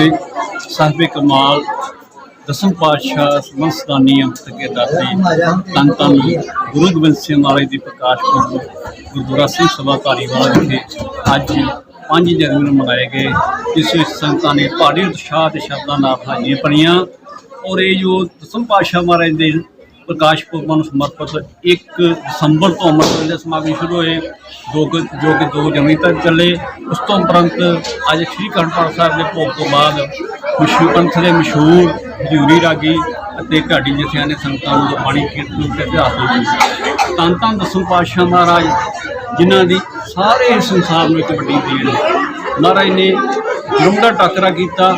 ਤੇ ਸਾਹਿਬੇ ਕਮਾਲ, ਦਸਮ ਪਾਤਸ਼ਾਹ ਸਮਸਤਾਨੀ ਅੰਤ ਕੇ ਦਾਤੇ, ਤਨ ਤਨ ਗੁਰੂ ਗੋਬਿੰਦ ਸਿੰਘ ਮਹਾਰਾਜ ਦੀ ਪ੍ਰਕਾਸ਼ ਪੁਰਬ, ਗੁਰਦੁਆਰਾ ਸਿੰਘ ਸਭਾ ਧਾਰੀਵਾਲ ਵਿਖੇ ਅੱਜ 5 ਜਨਵਰੀ ਨੂੰ ਮਨਾਏ ਗਏ ਇਸ ਵਿੱਚ ਸੰਗਤਾਂ ਨੇ ਭਾਰੀ ਉਤਸ਼ਾਹ ਤੇ ਸ਼ਬਦਾਂ ਨਾਲ ਹਾਜ਼ਰੀਆਂ ਭਰੀਆਂ ਔਰ ਇਹ ਜੋ ਦਸਮ ਪਾਤਸ਼ਾਹ ਮਹਾਰਾਜ ਦੇ ਪ੍ਰਕਾਸ਼ ਪੁਰਬਾਂ ਨੂੰ ਸਮਰਪਿਤ 1 ਦਸੰਬਰ ਤੋਂ ਅੰਮ੍ਰਿਤ ਵੇਲੇ ਦੇ ਸਮਾਗਮ ਸ਼ੁਰੂ ਹੋਏ ਦੋ ਕੁ- ਜੋ ਕਿ 2 ਜਨਵਰੀ ਤੱਕ ਚੱਲੇ। ਉਸ ਤੋਂ ਉਪਰੰਤ ਅੱਜ ਸ੍ਰੀ ਅਖੰਡ ਸਾਹਿਬ ਦੇ ਭੋਗ ਤੋਂ ਬਾਅਦ ਮਸ਼ਹੂਰ ਪੰਥ ਦੇ ਮਸ਼ਹੂਰ ਹਜ਼ੂਰੀ ਰਾਗੀ ਅਤੇ ਢਾਡੀ ਜਥਿਆਂ ਨੇ ਸੰਗਤਾਂ ਨੂੰ ਬਾਣੀ ਕੀਰਤਨ ਤੇ ਅਭਿਆਸ ਹੋਈ ਤਨ ਤਨ ਦਸਮ ਪਾਤਸ਼ਾਹ ਮਹਾਰਾਜ, ਜਿਨ੍ਹਾਂ ਦੀ ਸਾਰੇ ਸੰਸਾਰ ਨੂੰ ਇੱਕ ਵੱਡੀ ਦੇਣ ਮਹਾਰਾਜ ਨੇ ਜ਼ੁਲਮ ਦਾ ਟਾਕਰਾ ਕੀਤਾ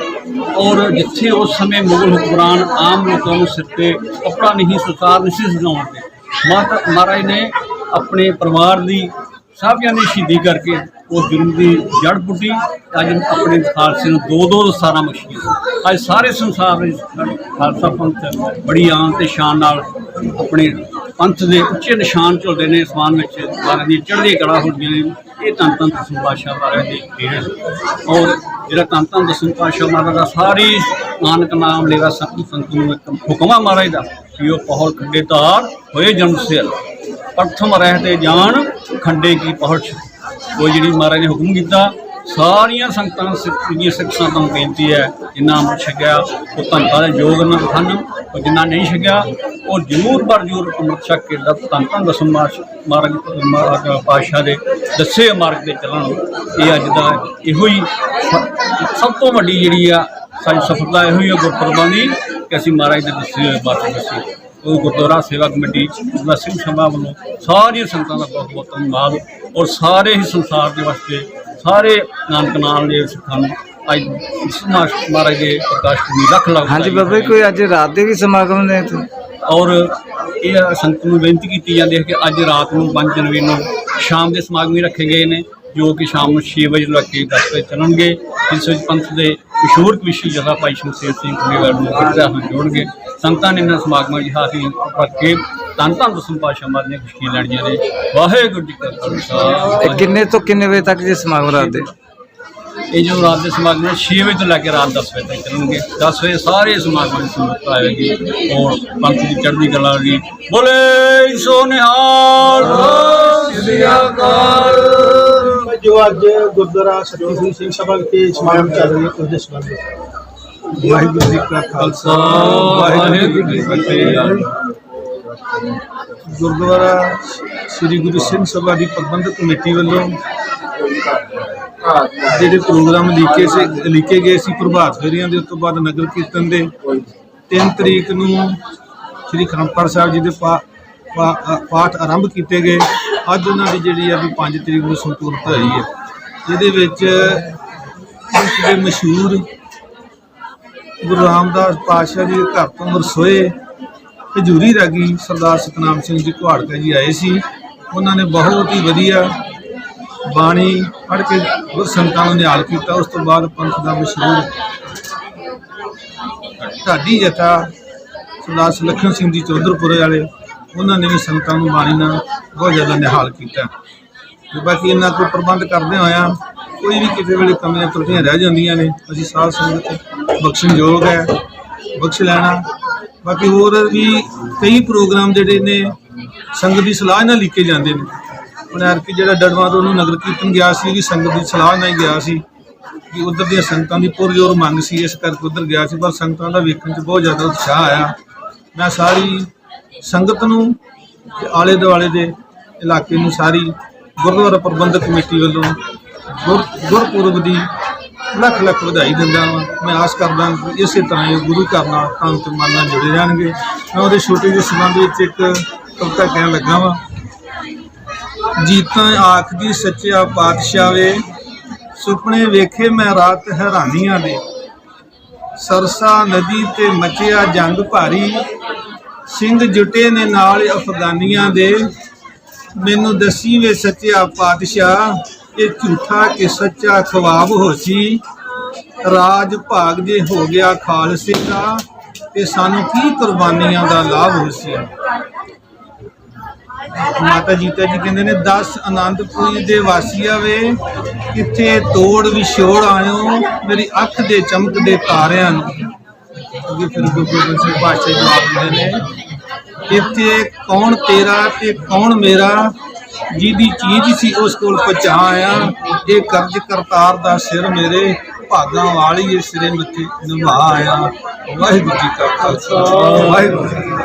ਔਰ ਜਿੱਥੇ ਉਸ ਸਮੇਂ ਮੁਗਲ ਹੁਕਮਰਾਨ ਆਮ ਲੋਕਾਂ ਨੂੰ ਸਿਰ ਤੇ ਕੱਪੜਾ ਨਹੀਂ ਸਰਕਾਰ ਨਹੀਂ ਸੀ ਸਜਾਉਂਦੇ ਮਾਤਾ ਮਹਾਰਾਜ ਨੇ ਆਪਣੇ ਪਰਿਵਾਰ ਦੀ ਸਭ ਜਾਨੇ ਸ਼ਹੀਦੀ ਕਰਕੇ ਉਸ ਜ਼ੁਲਮ ਦੀ ਜੜ ਪੁੱਟੀ ਅੱਜ ਆਪਣੇ ਖਾਲਸੇ ਨੂੰ ਦੋ ਦੋ ਦਸਾਰਾਂ ਬਖਸ਼ੀਆਂ। ਅੱਜ ਸਾਰੇ ਸੰਸਾਰ ਵਿੱਚ ਖਾਲਸਾ ਪੰਥ ਬੜੀ ਆਨ ਤੇ ਸ਼ਾਨ ਨਾਲ ਆਪਣੇ ਪੰਥ ਦੇ ਉੱਚੇ ਨਿਸ਼ਾਨ ਝੁਲਦੇ ਨੇ ਅਸਮਾਨ ਵਿੱਚ ਮਹਾਰਾਜ ਦੀ ਚੜ੍ਹਦੀ ਕਲਾ ਹੁੰਦੀਆਂ ਨੇ। ਇਹ ਧੰਨ ਧੰਨ ਦਸਮ ਪਾਤਸ਼ਾਹ ਮਹਾਰਾਜ ਦੇ ਦੇਣ ਔਰ ਜਿਹੜਾ ਧੰਨ ਧੰਨ ਦਸਮ ਪਾਤਸ਼ਾਹ ਮਹਾਰਾਜ ਦਾ ਸਾਰੀ ਨਾਨਕ ਨਾਮ ਲੇਵਾ ਸੰਤ ਸੰਤ ਨੂੰ ਇੱਕ ਹੁਕਮਾ ਮਹਾਰਾਜ ਦਾ ਕਿ ਉਹ ਪਹਲ ਖੰਡੇ ਧਾਰ ਹੋਏ ਜਨਮ ਸਿਰ। ਪ੍ਰਥਮ ਰਹਿਤੇ ਜਾਣ ਖੰਡੇ ਕੀ ਪਹੁੰਚ। ਉਹ ਜਿਹੜੀ ਮਹਾਰਾਜ ਨੇ ਹੁਕਮ ਕੀਤਾ ਸਾਰੀਆਂ ਸੰਗਤਾਂ ਸਿੱਖੀਆਂ ਸਿੱਖ ਸੰਗਤਾਂ ਨੂੰ ਬੇਨਤੀ ਹੈ ਜਿਨ੍ਹਾਂ ਅੰਮ੍ਰਿਤ ਛਕਿਆ, ਉਹ ਧੰਨਤਾ ਦੇ ਯੋਗ ਨਾਲ ਹਨ ਉਹ ਜਿਨ੍ਹਾਂ ਨਹੀਂ ਛਕਿਆ, ਉਹ ਜ਼ਰੂਰ ਪਰ ਜ਼ਰੂਰ ਅੰਮ੍ਰਿਤ ਛਕ ਕੇ ਦਾ ਧੰਨ ਧੰਨ ਦਸਮ ਮਾਰਸ਼- ਮਾਰਗ ਮਾਰਗ ਪਾਤਸ਼ਾਹ ਦੇ ਦੱਸੇ ਮਾਰਗ ਤੇ ਚੱਲਣ ਇਹ ਅੱਜ ਦਾ ਇਹੋ ਹੀ ਸਭ ਤੋਂ ਵੱਡੀ ਜਿਹੜੀ ਆ ਸਾਡੀ ਸਫਲਤਾ ਇਹੋ ਹੀ ਆ ਗੁਰਪੁਰਬਾਂ ਦੀ ਕਿ ਅਸੀਂ ਮਹਾਰਾਜ ਦੇ ਦੱਸੇ ਹੋਏ ਬਾਤ ਦੱਸੀ। ਉਹ ਗੁਰਦੁਆਰਾ ਸੇਵਾ ਕਮੇਟੀ ਦਾ ਸਿੰਘ ਸਭਾ ਵੱਲੋਂ ਸਾਰੀਆਂ ਸੰਗਤਾਂ ਦਾ ਬਹੁਤ ਬਹੁਤ ਧੰਨਵਾਦ ਔਰ ਸਾਰੇ ਹੀ ਸੰਸਾਰ ਦੇ ਵਾਸਤੇ ਸਾਰੇ ਨਾਨਕ ਨਾਮ ਦੇ ਸਿੱਖਾਂ ਨੂੰ ਅੱਜ ਇਸ ਮਹਾ- ਮਹਾਰਾਜ ਦੇ ਪ੍ਰਕਾਸ਼ ਦੀ ਲੱਖ ਲੱਖ ਹਾਂਜੀ ਬਾਬਾ ਜੀ ਕੋਈ ਅੱਜ ਰਾਤ ਦੇ ਵੀ ਸਮਾਗਮ ਨੇ ਇੱਥੇ? ਔਰ ਇਹ ਸੰਗਤ ਨੂੰ ਬੇਨਤੀ ਕੀਤੀ ਜਾਂਦੀ ਹੈ ਕਿ ਅੱਜ ਰਾਤ ਨੂੰ 5 ਜਨਵਰੀ ਨੂੰ ਸ਼ਾਮ ਦੇ ਸਮਾਗਮ ਵੀ ਰੱਖੇ ਗਏ ਨੇ ਜੋ ਕਿ ਸ਼ਾਮ ਨੂੰ 6 ਵਜੇ ਤੋਂ ਲੈ ਕੇ 10 ਵਜੇ ਚੱਲਣਗੇ। ਜਿਸ ਵਿੱਚ ਪੰਥ ਦੇ ਮਸ਼ਹੂਰ ਕਵਿਸ਼ੀ ਜਥਾ ਭਾਈ ਸ਼ਮਸ਼ੇਰ ਸਿੰਘ ਕੁਲੇਗੜ ਨੂੰ ਕਿਰਦਾ ਹਨ ਜੋੜਨਗੇ। ਸੰਗਤਾਂ ਨੇ ਇਹਨਾਂ ਸਮਾਗਮਾਂ ਵਿੱਚ ਹਾਜ਼ਰੀ ਭਰ ਕੇ ਧੰਨ ਧੰਨ ਦਸਮ ਪਾਤਸ਼ਾਹ ਮਹਾਰਾਜ ਦੀਆਂ ਖੁਸ਼ੀਆਂ ਲੈਣੀਆਂ ਨੇ। ਵਾਹਿਗੁਰੂ ਜੀ ਕਾ ਖਾਲਸਾ। ਇਹ ਕਿੰਨੇ ਤੋਂ ਕਿੰਨੇ ਵਜੇ ਤੱਕ ਜੇ ਸਮਾਗਮ ਰਾਤ ਦੇ? ਇਹ ਜੋ ਰਾਤ ਦੇ ਸਮਾਗਮ ਨੇ 6 ਵਜੇ ਤੋਂ ਲੈ ਕੇ ਰਾਤ 10 ਵਜੇ ਤੱਕ ਚੱਲਣਗੇ। 10 ਵਜੇ ਸਾਰੇ ਸਮਾਗਮਾਂ ਦੀ ਸਮਾਪਤ ਆਏਗੀ ਔਰ ਪੰਥ ਦੀ ਚੜ੍ਹਦੀ ਕਲਾ ਦੀ। ਬੋਲੇ ਸੋ ਨਿਹਾਲ। ਸ੍ਰੀ ਅਕਾਲ। ਜੋ ਅੱਜ ਗੁਰਦੁਆਰਾ ਸਤਿਗੁਰੂ ਸਿੰਘ ਸਭਾ ਵਿਖੇ ਸਮਾਗਮ ਚੱਲ ਰਿਹਾ ਉਸ ਦੇ ਵਿੱਚ। ਵਾਹਿਗੁਰੂ ਜੀ ਕਾ ਖਾਲਸਾ। ਵਾਹਿਗੁਰੂ ਜੀ ਕੀ ਫਤਿਹ। ਗੁਰਦੁਆਰਾ ਸ੍ਰੀ ਗੁਰੂ ਸਿੰਘ ਸਭਾ ਦੀ ਪ੍ਰਬੰਧਕ ਕਮੇਟੀ ਵੱਲੋਂ ਜਿਹੜੇ ਪ੍ਰੋਗਰਾਮ ਲਿਖੇ ਸੀ ਲਿਖੇ ਗਏ ਸੀ ਪ੍ਰਭਾਤ ਫੇਰੀਆਂ ਦੇ ਉਸ ਤੋਂ ਬਾਅਦ ਨਗਰ ਕੀਰਤਨ ਦੇ 3 ਤਰੀਕ ਨੂੰ ਸ੍ਰੀ ਖਰਮਪੁਰ ਸਾਹਿਬ ਜੀ ਦੇ ਪਾ- ਪਾਠ ਆਰੰਭ ਕੀਤੇ ਗਏ। ਅੱਜ ਉਹਨਾਂ ਦੀ ਜਿਹੜੀ ਆ ਵੀ 5 ਤਰੀਕ ਨੂੰ ਸੰਪੂਰਨਤਾ ਹੋਈ ਹੈ। ਜਿਹਦੇ ਵਿੱਚ ਇਸ ਦੇ ਮਸ਼ਹੂਰ ਗੁਰੂ ਰਾਮਦਾਸ ਪਾਤਸ਼ਾਹ ਜੀ ਦੇ ਘਰ ਤੋਂ ਮਰਸੋਏ ਹਜੂਰੀ ਰਾਗੀ ਸਰਦਾਰ ਸਤਨਾਮ ਸਿੰਘ ਜੀ ਘੁਆੜਕਾ ਜੀ ਆਏ ਸੀ। ਉਹਨਾਂ ਨੇ ਬਹੁਤ ਹੀ ਵਧੀਆ ਬਾਣੀ ਪੜ੍ਹ ਕੇ ਗੁਰ ਸੰਤਾਂ ਨੂੰ ਨਿਹਾਲ ਕੀਤਾ। ਉਸ ਤੋਂ ਬਾਅਦ ਪੰਥ ਦਾ ਮਸ਼ਹੂਰ ਢਾਡੀ ਜਥਾ ਸਰਦਾਰ ਸੁਲੱਖਣ ਸਿੰਘ ਜੀ ਚੌਧਰਪੁਰੇ ਵਾਲੇ, ਉਹਨਾਂ ਨੇ ਵੀ ਸੰਤਾਂ ਨੂੰ ਬਾਣੀ ਨਾਲ ਬਹੁਤ ਜ਼ਿਆਦਾ ਨਿਹਾਲ ਕੀਤਾ। ਤੇ ਬਾਕੀ ਇਹਨਾਂ ਤੋਂ ਪ੍ਰਬੰਧ ਕਰਦੇ ਹੋਇਆ ਕੋਈ ਵੀ ਕਿਸੇ ਵੇਲੇ ਕਮੀਆਂ ਤਰੁੱਟੀਆਂ ਰਹਿ ਜਾਂਦੀਆਂ ਨੇ, ਅਸੀਂ ਸਾਧ ਸੰਗਤ ਬਖਸ਼ਣਯੋਗ ਹੈ, ਬਖਸ਼ ਲੈਣਾ। ਬਾਕੀ ਹੋਰ ਵੀ ਕਈ ਪ੍ਰੋਗਰਾਮ ਜਿਹੜੇ ਨੇ, ਸੰਗਤ ਦੀ ਸਲਾਹ ਨਾਲ ਲਿਖੇ ਜਾਂਦੇ ਨੇ। ਹੁਣ ਐਰਕੀ ਜਿਹੜਾ ਡੜਵਾ ਤੋਂ ਉਹਨੂੰ ਨਗਰ ਕੀਰਤਨ ਗਿਆ ਸੀ, ਵੀ ਸੰਗਤ ਦੀ ਸਲਾਹ ਨਾਲ ਹੀ ਗਿਆ ਸੀ ਕਿ ਉਧਰ ਦੀਆਂ ਸੰਗਤਾਂ ਦੀ ਪੁਰਜੋਰ ਮੰਗ ਸੀ, ਇਸ ਕਰਕੇ ਉਧਰ ਗਿਆ ਸੀ, ਪਰ ਸੰਗਤਾਂ ਦਾ ਵੇਖਣ 'ਚ ਬਹੁਤ ਜ਼ਿਆਦਾ ਉਤਸ਼ਾਹ ਆਇਆ। ਮੈਂ ਸਾਰੀ ਸੰਗਤ ਨੂੰ ਤੇ ਆਲੇ ਦੁਆਲੇ ਦੇ ਇਲਾਕੇ ਨੂੰ ਸਾਰੀ ਗੁਰਦੁਆਰਾ ਪ੍ਰਬੰਧਕ ਕਮੇਟੀ ਵੱਲੋਂ ਗੁਰ, ਗੁਰਪੁਰਬ ਦੀ ਲੱਖ ਲੱਖ ਵਧਾਈ ਦਿੰਦਾ ਹਾਂ ਮੈਂ ਆਸ ਕਰਦਾ ਕਿ ਇਸੇ ਤਰ੍ਹਾਂ ਇਹ ਗੁਰੂ ਘਰ ਨਾਲ ਤਨ ਤੇ ਮਨ ਨਾਲ ਜੁੜੇ ਰਹਿਣਗੇ। ਮੈਂ ਉਹਦੇ ਛੋਟੇ ਜਿਹੇ ਸੰਬੰਧ ਵਿੱਚ ਇੱਕ ਕਵਿਤਾ ਕਹਿਣ ਲੱਗਾ ਵਾਂ। ਜੀਤਾਂ ਆਖਦੀ ਸੱਚਿਆ ਪਾਤਸ਼ਾਹ ਵੇ, ਸੁਪਨੇ ਵੇਖੇ ਮੈਂ ਰਾਤ ਹੈਰਾਨੀਆਂ ਦੇ ਸਰਸਾ ਨਦੀ ਤੇ ਮਚਿਆ ਜੰਗ ਭਾਰੀ, ਸਿੰਘ ਜੁਟੇ ਨੇ ਨਾਲ ਅਫਗਾਨੀਆਂ ਦੇ। ਮੈਨੂੰ ਦੱਸੀ ਵੇ ਸੱਚਿਆ ਪਾਤਸ਼ਾਹ ਇਹ ਝੂਠਾ ਕਿ ਸੱਚਾ ਖਵਾਬ ਹੋਸੀ ਰਾਜ ਭਾਗ ਜੇ ਹੋ ਗਿਆ ਖਾਲਸੇ ਦਾ ਤੇ ਸਾਨੂੰ ਕੀ ਕੁਰਬਾਨੀਆਂ ਦਾ ਲਾਭ ਹੋਸੀ ਮਾਤਾ ਜੀਤਾ ਜੀ ਕਹਿੰਦੇ ਨੇ 10 ਆਨੰਦਪੁਰੀ ਦੇ ਵਾਸੀਆ ਵੇ, ਕਿੱਥੇ ਤੋੜ ਵਿਛੋੜ ਆਇਓ ਮੇਰੀ ਅੱਖ ਦੇ ਚਮਕ ਦੇ ਤਾਰਿਆਂ ਨੂੰ। ਅੱਗੇ ਫਿਰ ਗੁਰੂ ਗੋਬਿੰਦ ਸਿੰਘ ਪਾਤਸ਼ਾਹ ਜਵਾਬ ਦਿੰਦੇ ਨੇ ਇੱਥੇ ਕੌਣ ਤੇਰਾ ਤੇ ਕੌਣ ਮੇਰਾ? ਜਿਹਦੀ ਚੀਜ਼ ਸੀ, ਉਸ ਕੋਲ ਪਹੁੰਚਾ ਆਇਆ ਇਹ ਕਰਜ਼ ਕਰਤਾਰ ਦਾ ਸਿਰ ਮੇਰੇ ਭਾਗਾਂ ਵਾਲੀ, ਇਹ ਸਿਰੇ ਮੱਥੇ ਨਿਭਾ ਆਇਆ। ਵਾਹਿਗੁਰੂ ਜੀ ਕਾ ਖਾਲਸਾ। ਵਾਹਿਗੁਰੂ ਜੀ ਕੀ